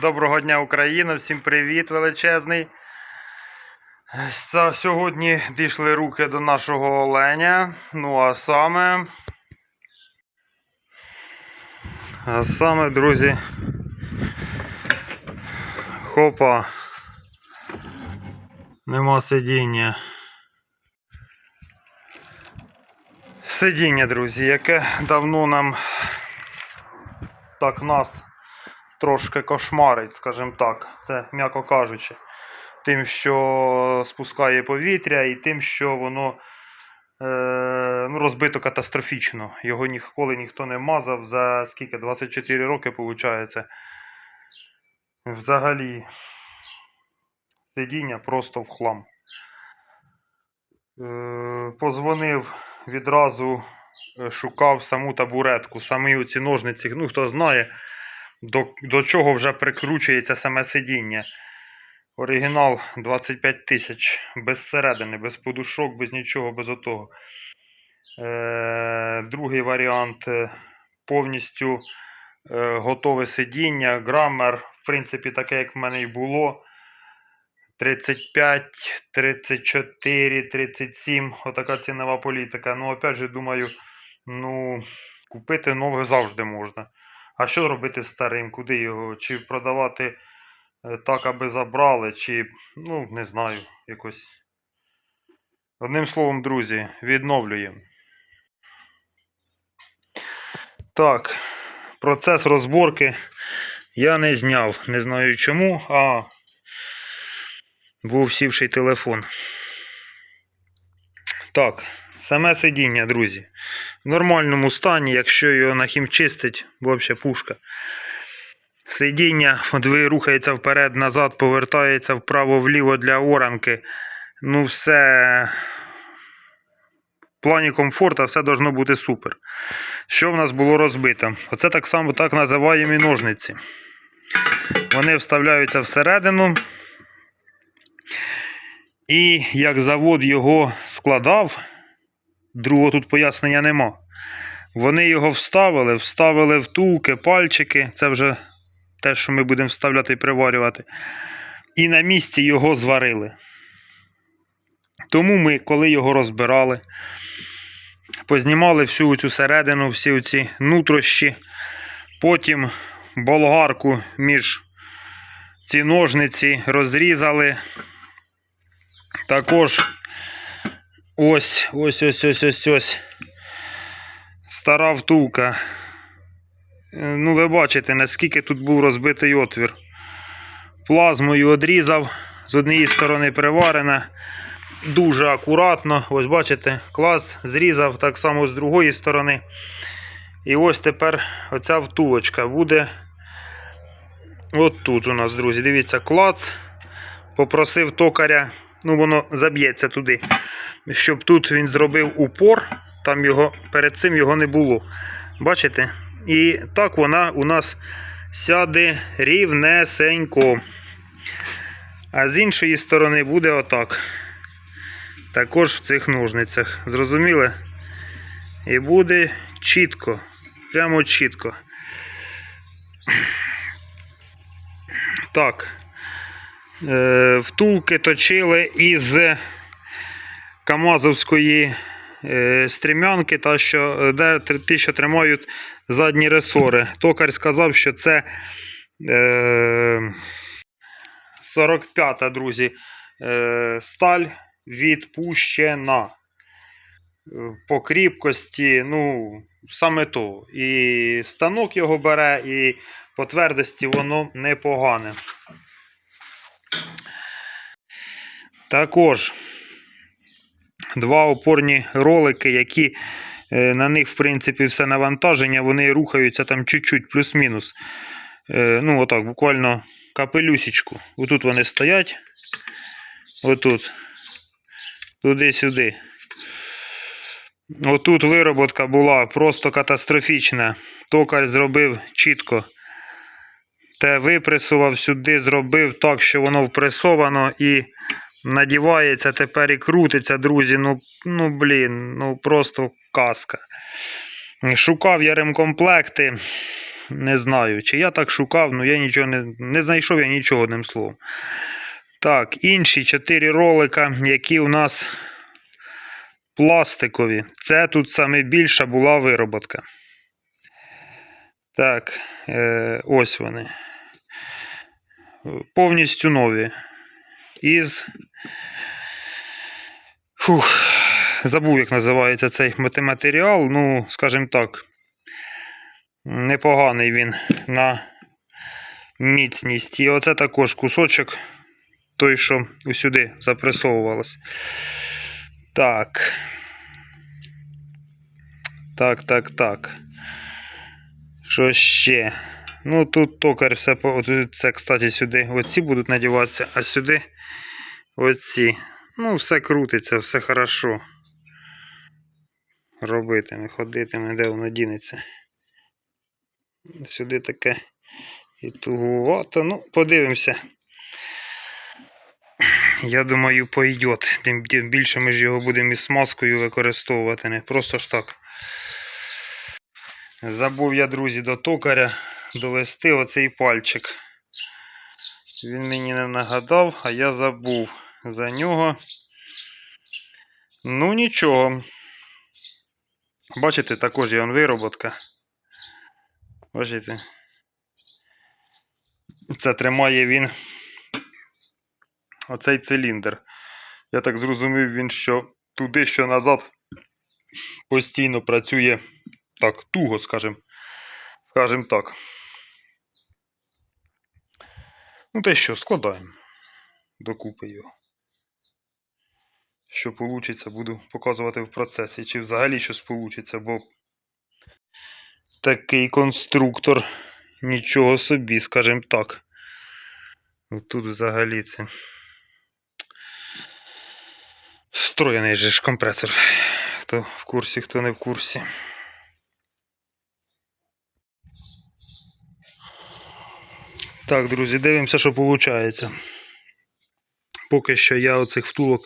Доброго дня, Україна! Всім привіт величезний. Сьогодні дійшли руки до нашого оленя. Ну а саме. А саме, друзі. Хопа. Нема сидіння. Сидіння, друзі, яке давно нам так нас трошки кошмарить, скажімо так, це м'яко кажучи. Тим, що спускає повітря, і тим, що воно е, ну, розбито катастрофічно. Його ніколи ніхто не мазав за скільки? 24 роки, виходить. Взагалі, сидіння просто в хлам. Е, позвонив відразу, е, шукав саму табуретку, самі оці ножниці. Ну, хто знає, до, до чого вже прикручується саме сидіння. Оригінал 25 тисяч, без середини, без подушок, без нічого, без отого. Е, другий варіант е, повністю е, готове сидіння, грамер, в принципі, таке, як в мене і було. 35, 34, 37, отака цінова політика. Ну, опять же, думаю, ну, купити нове завжди можна. А що робити старим? Куди його? Чи продавати е, так, аби забрали, чи, ну, не знаю, якось. Одним словом, друзі, відновлюємо. Так, процес розборки я не зняв. Не знаю чому, а був сівший телефон. Так, саме сидіння, друзі. В нормальному стані, якщо його нахімчистить, взагалі пушка. Сидіння, от рухається вперед-назад, повертається вправо-вліво для оранки. Ну, все. В плані комфорту все должно бути супер. Що в нас було розбито? Оце так само так називаємо ножниці. Вони вставляються всередину. І як завод його складав, другого тут пояснення нема. Вони його вставили, вставили втулки, пальчики. Це вже те, що ми будемо вставляти і приварювати. І на місці його зварили. Тому ми, коли його розбирали, познімали всю цю середину, всі ці нутрощі, потім болгарку між ці ножниці розрізали. Також ось, ось, ось, ось, ось, ось. Стара втулка. Е, Ну, ви бачите, наскільки тут був розбитий отвір. Плазмою одрізав, з однієї сторони приварена. Дуже акуратно. Ось бачите, клас зрізав так само з другої сторони. І ось тепер оця втулочка буде. От тут у нас, друзі. Дивіться, клац. Попросив токаря, ну воно заб'ється туди, щоб тут він зробив упор. Там його перед цим його не було. Бачите? І так вона у нас сяде рівнесенько. А з іншої сторони буде отак. Також в цих ножницях. Зрозуміли? І буде чітко. Прямо чітко. Так. Е, втулки точили із Камазовської е, стрімянки, та що, е, де, ті, що тримають задні ресори. Токар сказав, що це е, 45-та, друзі, сталь відпущена. По кріпкості, ну, саме то. І станок його бере, і по твердості воно непогане. Також два опорні ролики, які е, на них, в принципі, все навантаження, вони рухаються там чуть-чуть, плюс-мінус. Е, Ну, отак, буквально капелюсічку. Отут вони стоять. Отут. Туди-сюди. Отут вироботка була просто катастрофічна. Токар зробив чітко. Те випресував сюди, зробив так, що воно впресовано і надівається тепер і крутиться, друзі. Ну, ну блін, ну просто казка. Шукав я ремкомплекти. Не знаю, чи я так шукав, ну я нічого не, не знайшов я нічого одним словом. Так, інші чотири ролика, які у нас пластикові. Це тут саме більша була вироботка. Так, е, ось вони. Повністю нові. Із. Фух, забув, як називається цей мат- матеріал. Ну, скажімо так, непоганий він на міцність. І оце також кусочок, той, що усюди запресовувалось. Так. Так, так, так. Що ще? Ну тут токар все по. Це, кстати, сюди. Оці будуть надіватися, а сюди оці. Ну, все крутиться, все хорошо. Робитиме, ходитиме, де воно дінеться. Сюди таке і тугувато. Ну, подивимося. Я думаю, пойдет. Тим більше ми ж його будемо із смазкою використовувати, не просто ж так. Забув я, друзі, до токаря довести оцей пальчик. Він мені не нагадав, а я забув за нього. Ну, нічого. Бачите, також є он вироботка. Бачите? Це тримає він оцей циліндр. Я так зрозумів, він що туди, що назад постійно працює так туго, скажімо. Скажімо так. Ну, те що, складаємо докупи його. Що вийде, буду показувати в процесі, чи взагалі щось вийде, бо такий конструктор нічого собі, скажімо так. Ну, Тут взагалі це. Встроєний же ж компресор. Хто в курсі, хто не в курсі. Так, друзі, дивимося, що виходить. Поки що я оцих втулок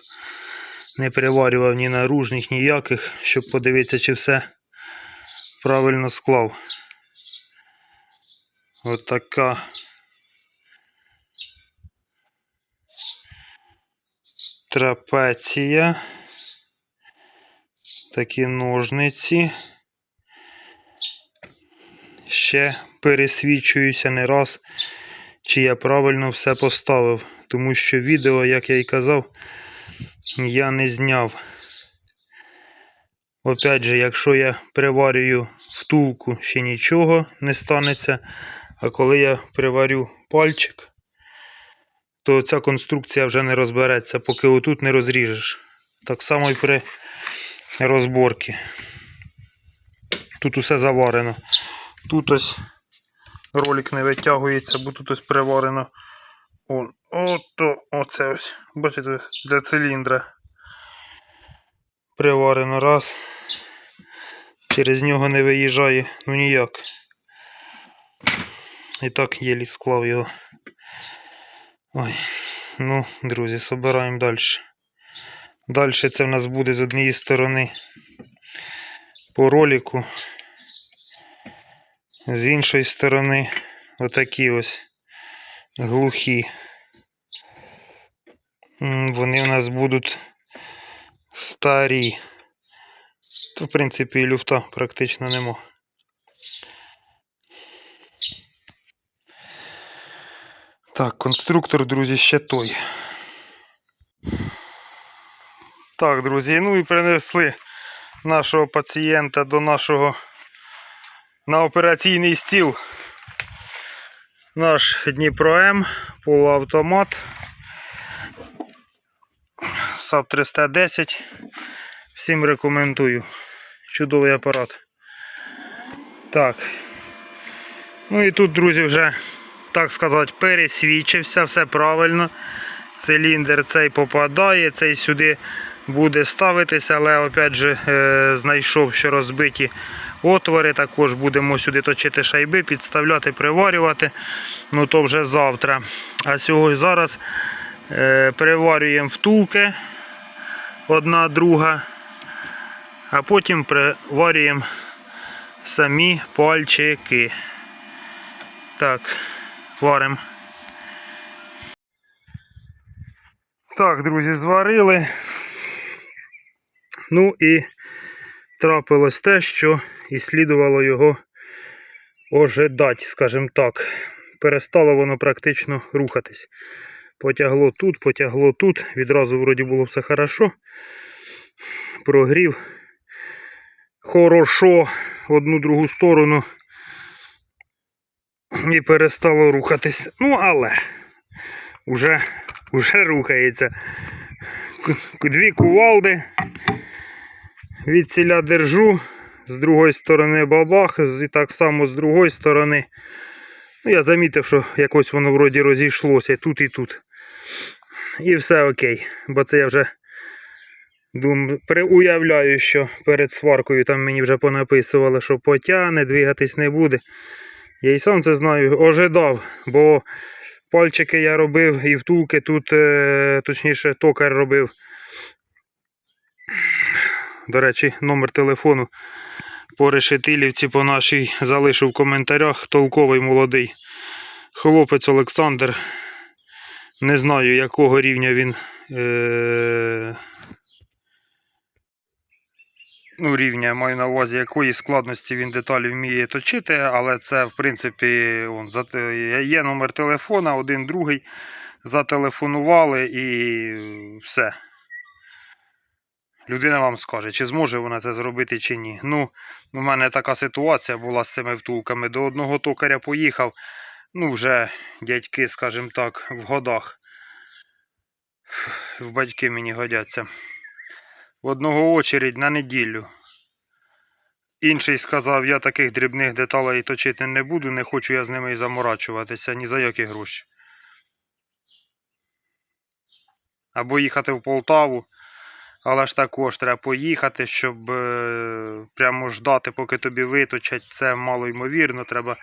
не переварював ні наружних, ніяких, щоб подивитися, чи все правильно склав. От така трапеція. Такі ножниці. Ще пересвідчуюся не раз, чи я правильно все поставив. Тому що відео, як я і казав, я не зняв. Опять же, якщо я приварюю втулку, ще нічого не станеться. А коли я приварю пальчик, то ця конструкція вже не розбереться, поки отут не розріжеш. Так само і при розборці. Тут усе заварено. Тут ось ролик не витягується, бо тут ось приварено. О, ото, оце ось. Бачите, для циліндра. Приварено раз. Через нього не виїжджає, ну ніяк. І так єлі склав його. Ой, ну, друзі, собираємо далі. Далі це в нас буде з однієї сторони по ролику. З іншої сторони отакі ось глухі. Вони у нас будуть старі. В принципі, і люфта практично нема. Так, конструктор, друзі, ще той. Так, друзі, ну і принесли нашого пацієнта до нашого на операційний стіл. Наш Дніпро М, полуавтомат. САП 310. Всім рекомендую. Чудовий апарат. Так. Ну і тут, друзі, вже, так сказати, пересвідчився, все правильно. Циліндр цей попадає, цей сюди буде ставитися, але опять же е, знайшов, що розбиті отвори. Також будемо сюди точити шайби, підставляти, приварювати. Ну то вже завтра. А сьогодні зараз е, приварюємо втулки одна друга, а потім приварюємо самі пальчики. Так, варимо. Так, друзі, зварили. Ну і трапилось те, що і слідувало його ожидати, скажімо так. Перестало воно практично рухатись. Потягло тут, потягло тут. Відразу вроді було все хорошо. Прогрів. Хорошо одну другу сторону. І перестало рухатись. Ну, але уже, уже рухається. Дві кувалди. Від ціля держу. З другої сторони бабах, і так само з другої сторони. Ну, я замітив, що якось воно вроді розійшлося і тут, і тут. І все окей. Бо це я вже дум... уявляю, що перед сваркою там мені вже понаписували, що потягне, двигатись не буде. Я і сам це знаю, ожидав, бо пальчики я робив і втулки тут, е, точніше, токар робив. До речі, номер телефону по решетилівці по нашій залишив в коментарях. Толковий молодий хлопець Олександр. Не знаю, якого рівня він. Е... Ну, рівня маю на увазі, якої складності він деталі вміє точити, але це, в принципі, он, за, є номер телефона, один другий. Зателефонували і все. Людина вам скаже, чи зможе вона це зробити, чи ні. Ну, у мене така ситуація була з цими втулками. До одного токаря поїхав. Ну, вже дядьки, скажімо так, в годах. В батьки мені годяться. В одного очередь на неділю. Інший сказав, я таких дрібних деталей точити не буду, не хочу я з ними і заморачуватися ні за які гроші. Або їхати в Полтаву, але ж також треба поїхати, щоб е, прямо ждати, поки тобі виточать. Це мало ймовірно, треба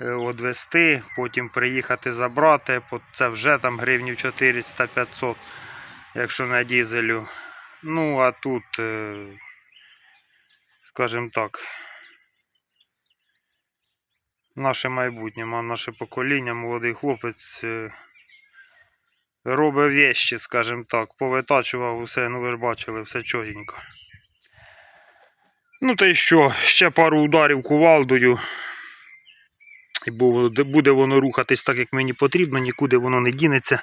е, одвести, потім приїхати забрати. Це вже там гривнів 400-500, якщо на дізелю. Ну, а тут, е, скажімо так, наше майбутнє, ма- наше покоління, молодий хлопець робить вещі, скажімо так, повитачував усе, ну ви ж бачили, все чогенько. Ну та й що, ще пару ударів кувалдою. І буде воно рухатись так, як мені потрібно, нікуди воно не дінеться.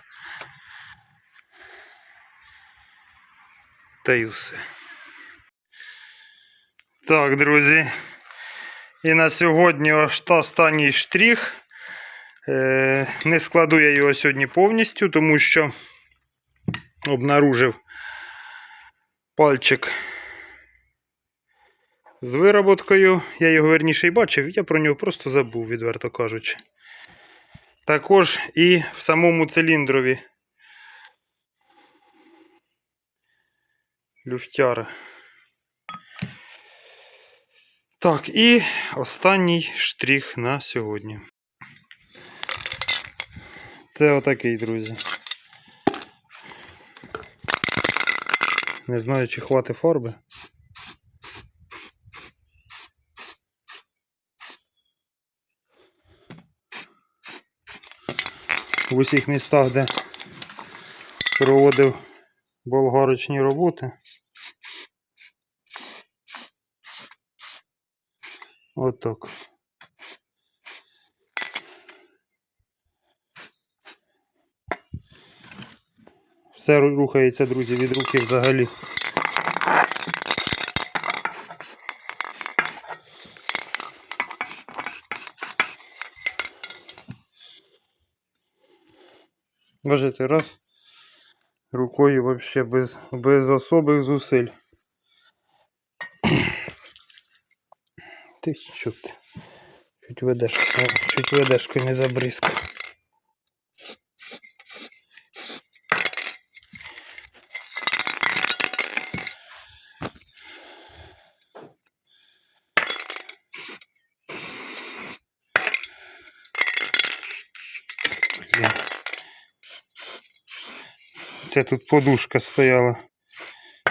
Та й все. Так, друзі. І на сьогодні останній штрих. Е, Не складу я його сьогодні повністю, тому що обнаружив пальчик з вироботкою. Я його верніше й бачив, я про нього просто забув, відверто кажучи. Також і в самому циліндрові люфтяра. Так, і останній штрих на сьогодні. Це отакий, друзі. Не знаю, чи хватить фарби. В усіх містах, де проводив болгарочні роботи. Отак. Все рухається, друзі, від руки взагалі. Бачите, раз. Рукою вообще без, без особих зусиль. Ти ти? Чуть ведешку, чуть ведешку не забризкав. Оце тут подушка стояла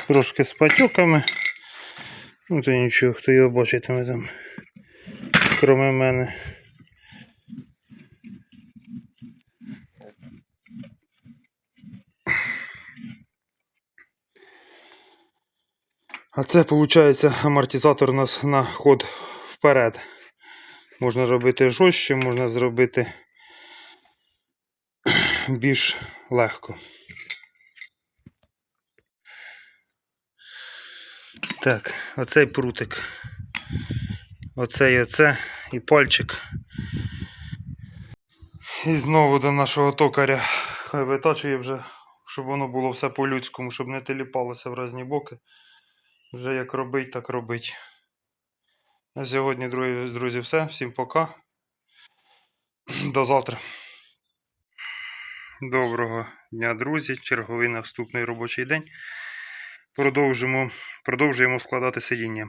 трошки з патюками. Ну то нічого, хто його бачитиме там, кроме мене. А це, виходить, амортизатор у нас на ход вперед. Можна робити жорстче, можна зробити більш легко. Так, оцей прутик. Оцей оце і пальчик. І знову до нашого токаря. Хай витачує вже, щоб воно було все по-людському, щоб не теліпалося в різні боки. Вже як робить, так робить. На сьогодні, друзі, все. Всім пока. До завтра. Доброго дня, друзі. Черговий наступний робочий день. Продовжимо, продовжуємо складати сидіння.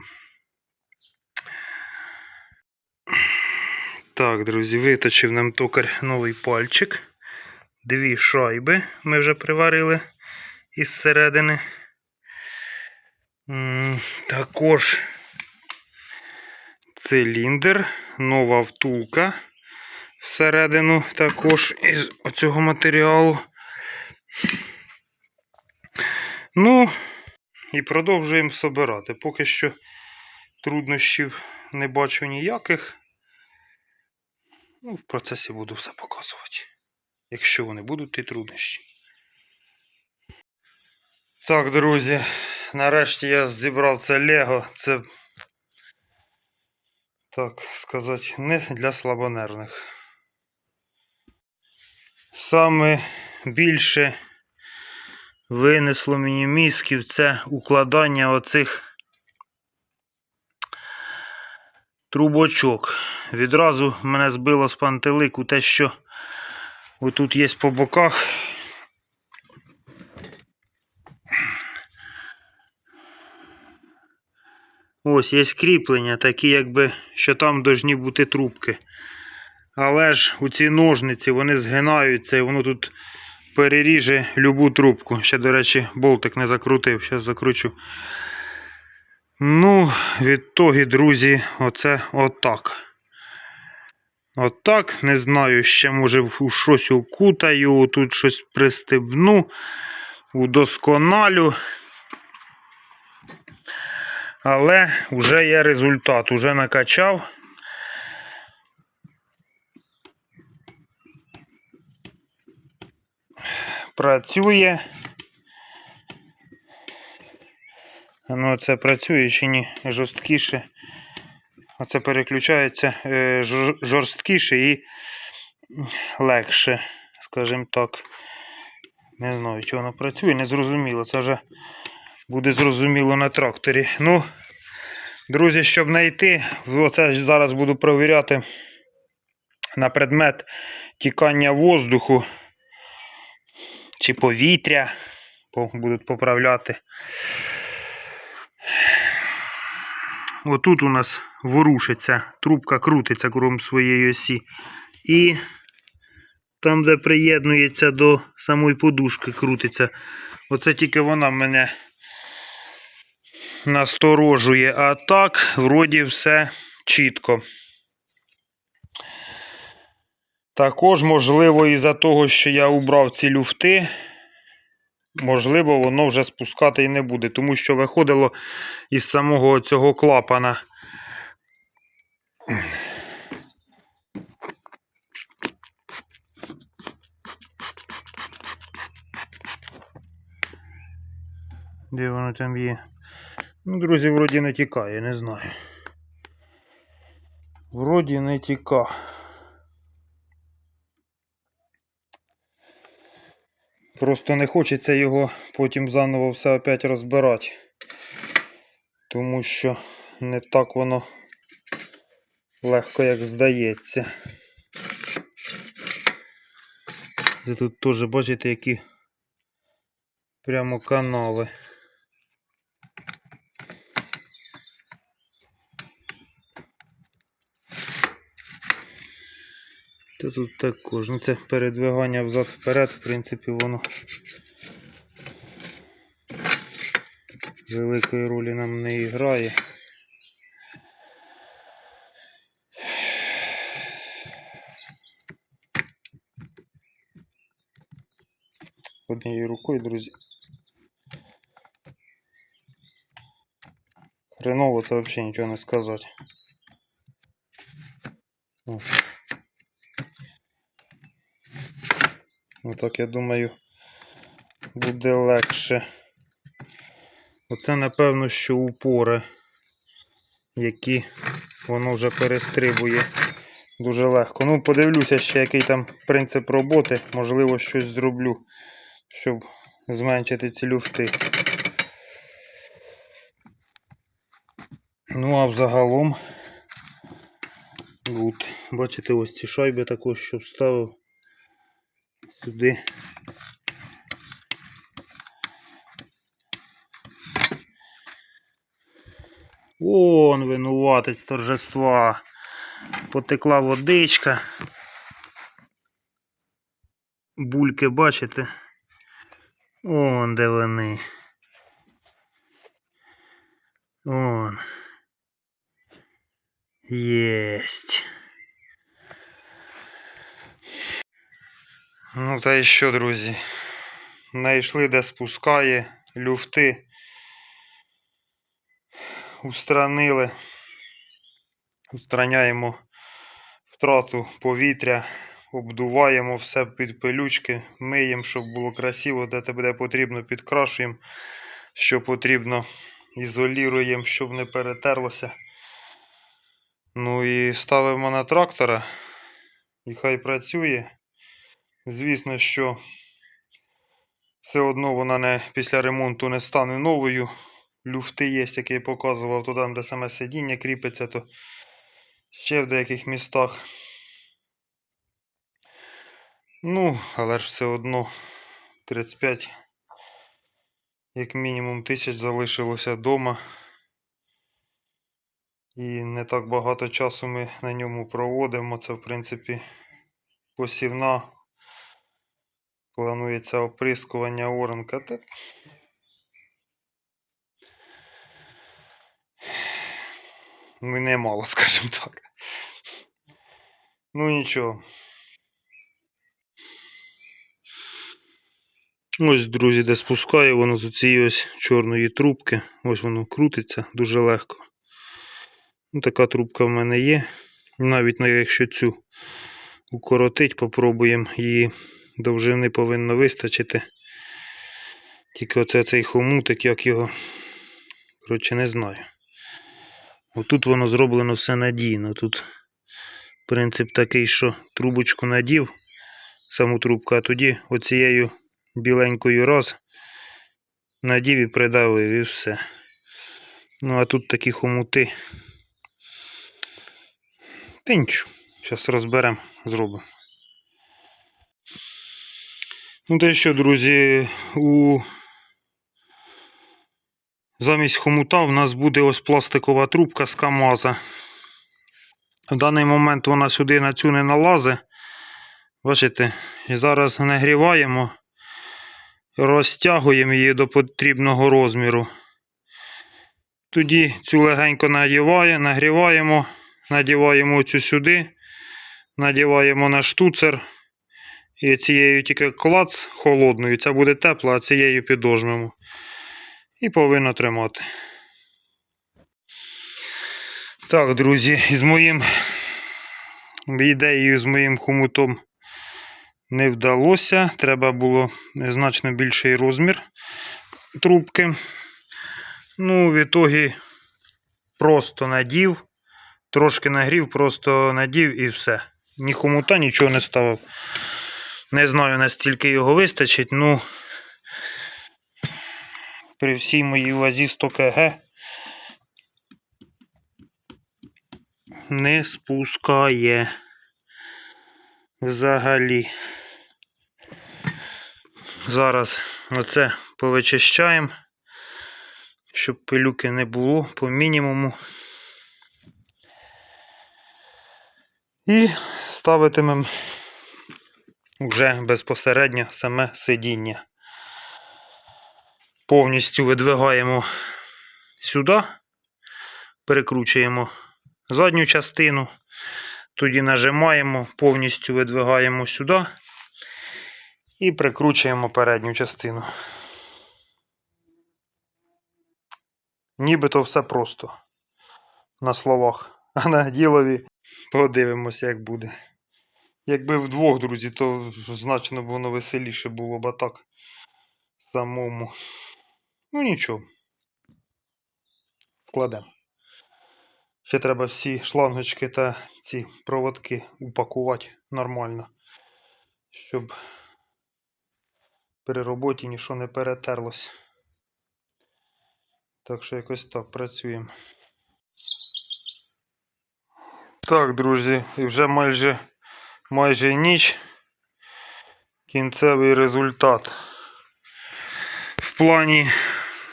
Так, друзі, виточив нам токар новий пальчик. Дві шайби ми вже приварили із середини. Також циліндр, нова втулка всередину також із оцього матеріалу. Ну, і продовжуємо собирати. Поки що труднощів не бачу ніяких. Ну, в процесі буду все показувати. Якщо вони будуть, ті труднощі. Так, друзі, нарешті я зібрав це Лего. Це, так сказати, не для слабонервних. Саме більше винесло мені мізків це укладання оцих трубочок. Відразу мене збило з пантелику те, що отут є по боках. Ось є кріплення, такі, якби, що там повинні бути трубки. Але ж у ці ножниці вони згинаються і воно тут переріже любу трубку. Ще, до речі, болтик не закрутив, зараз закручу. Ну, відтоді, друзі, оце отак. Отак, не знаю, ще може щось укутаю, тут щось пристебну, удосконалю. Але вже є результат, уже накачав. Працює. Ну, це працює чи ні? Жорсткіше. Оце переключається е, жорсткіше і легше, скажімо так. Не знаю, чи воно працює, не зрозуміло. Це вже буде зрозуміло на тракторі. Ну, друзі, щоб знайти, оце зараз буду провіряти на предмет тікання воздуху чи повітря. Будуть поправляти. Отут у нас ворушиться, трубка крутиться крім своєї осі. І там, де приєднується до самої подушки, крутиться. Оце тільки вона мене насторожує. А так, вроді все чітко. Також, можливо, із-за того, що я убрав ці люфти, можливо, воно вже спускати і не буде, тому що виходило із самого цього клапана. Де воно там є? Ну, друзі, вроді не тікає, не знаю. Вроді не тіка. Просто не хочеться його потім заново все опять розбирати. Тому що не так воно легко, як здається. Тут теж бачите, які прямо канали. Та тут також. Ну це передвигання взад-вперед, в принципі, воно великої ролі нам не грає. Однією рукою, друзі. хреново, це взагалі нічого не сказати. Отак, я думаю, буде легше. Оце, напевно, що упори, які воно вже перестрибує дуже легко. Ну, подивлюся ще, який там принцип роботи. Можливо, щось зроблю, щоб зменшити ці люфти. Ну, а взагалом. От, бачите, ось ці шайби також, що вставив сюди. Вон винуватець торжества. Потекла водичка. Бульки, бачите? Вон де вони. Вон. Єсть. Ну та і що, друзі? Знайшли, де спускає люфти. Устранили. Устраняємо втрату повітря, обдуваємо все під пилючки, миємо, щоб було красиво, де те буде потрібно, підкрашуємо, що потрібно, ізолюємо, щоб не перетерлося. Ну і ставимо на трактора, і хай працює. Звісно, що все одно вона не, після ремонту не стане новою. Люфти є, які я показував, то там, де саме сидіння кріпиться, то ще в деяких містах. Ну, але ж все одно 35, як мінімум, тисяч залишилося вдома. І не так багато часу ми на ньому проводимо. Це, в принципі, посівна. Планується оприскування оранка. Та... Ну, немало, скажімо так. Ну нічого. Ось, друзі, де спускаю воно з цієї ось чорної трубки. Ось воно крутиться дуже легко. Ну, така трубка в мене є. Навіть якщо цю укоротить, попробуємо її довжини повинно вистачити. Тільки оце цей хомутик, як його. Коротше, не знаю. Отут воно зроблено все надійно. Тут принцип такий, що трубочку надів, саму трубку, а тоді оцією біленькою раз надів і придавив і все. Ну, а тут такі хомути. Та зараз розберемо, зробимо. Ну, та що, друзі, у замість хомута в нас буде ось пластикова трубка з КАМАЗа. В даний момент вона сюди на цю не налазить. Бачите, і зараз нагріваємо, розтягуємо її до потрібного розміру. Тоді цю легенько надіває, нагріваємо, надіваємо цю сюди, надіваємо на штуцер. І цією тільки клац холодною, ця буде тепла, а цією підожмемо. І повинно тримати. Так, друзі, з моїм ідеєю, з моїм хомутом не вдалося. Треба було значно більший розмір трубки. Ну, в ітогі просто надів, трошки нагрів, просто надів і все. Ні хомута, нічого не ставив. Не знаю, настільки його вистачить, ну при всій моїй вазі 100 кг не спускає взагалі. Зараз оце повичищаємо, щоб пилюки не було по мінімуму. І ставитимемо вже безпосередньо саме сидіння. Повністю видвигаємо сюди, перекручуємо задню частину, тоді нажимаємо, повністю видвигаємо сюди і прикручуємо передню частину. Нібито все просто. На словах. А на ділові подивимося, як буде. Якби вдвох, друзі, то значно б воно веселіше було б а так самому. Ну нічого. Вкладемо. Ще треба всі шлангочки та ці проводки упакувати нормально, щоб при роботі нічого не перетерлось. Так що якось так працюємо. Так, друзі, і вже майже, майже ніч. Кінцевий результат. В плані,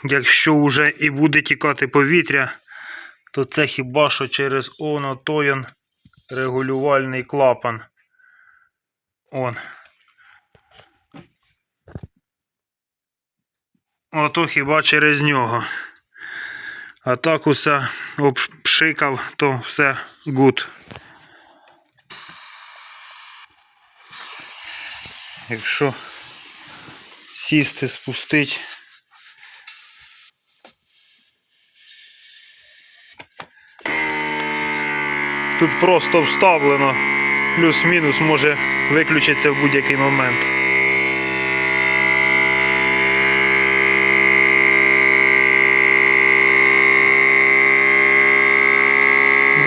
якщо вже і буде тікати повітря, то це хіба що через оно той он регулювальний клапан. Он. Ото хіба через нього. А так усе обшикав, то все гуд. Якщо сісти, спустить. Тут просто вставлено, плюс-мінус може виключитися в будь-який момент.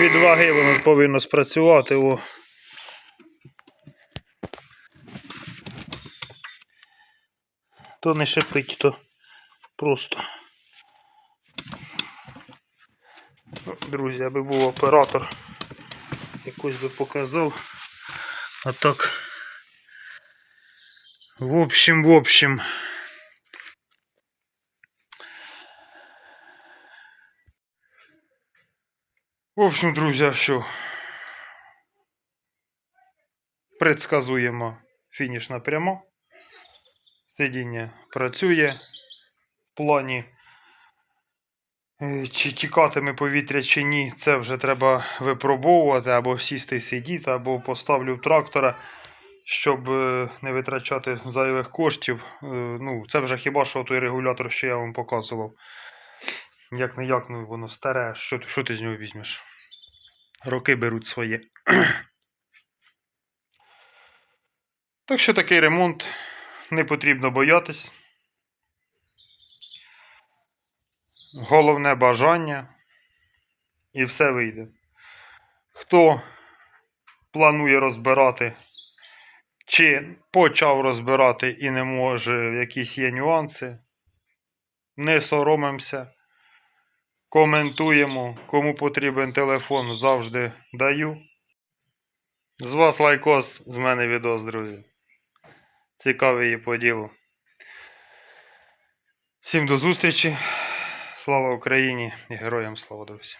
Від ваги воно повинно спрацювати. О. То не шипить, то просто. Друзі, аби був оператор, якось би показав. А так. В общем, в общем. В общем, друзі, що? Предсказуємо фінішна прямо. Сидіння працює в плані. е, Чи тікатиме повітря чи ні, це вже треба випробовувати, або сісти і сидіти, або поставлю трактора, щоб е, не витрачати зайвих коштів. Е, Ну, це вже хіба що той регулятор, що я вам показував. Як не як, ну воно старе, що, що ти з нього візьмеш? Роки беруть своє. Так що такий ремонт не потрібно боятись. Головне бажання і все вийде. Хто планує розбирати, чи почав розбирати і не може, якісь є нюанси, не соромимося, коментуємо. Кому потрібен телефон, завжди даю. З вас лайкос, з мене відос, друзі. Цікавий її по ділу. Всім до зустрічі. Слава Україні і героям слава, друзі.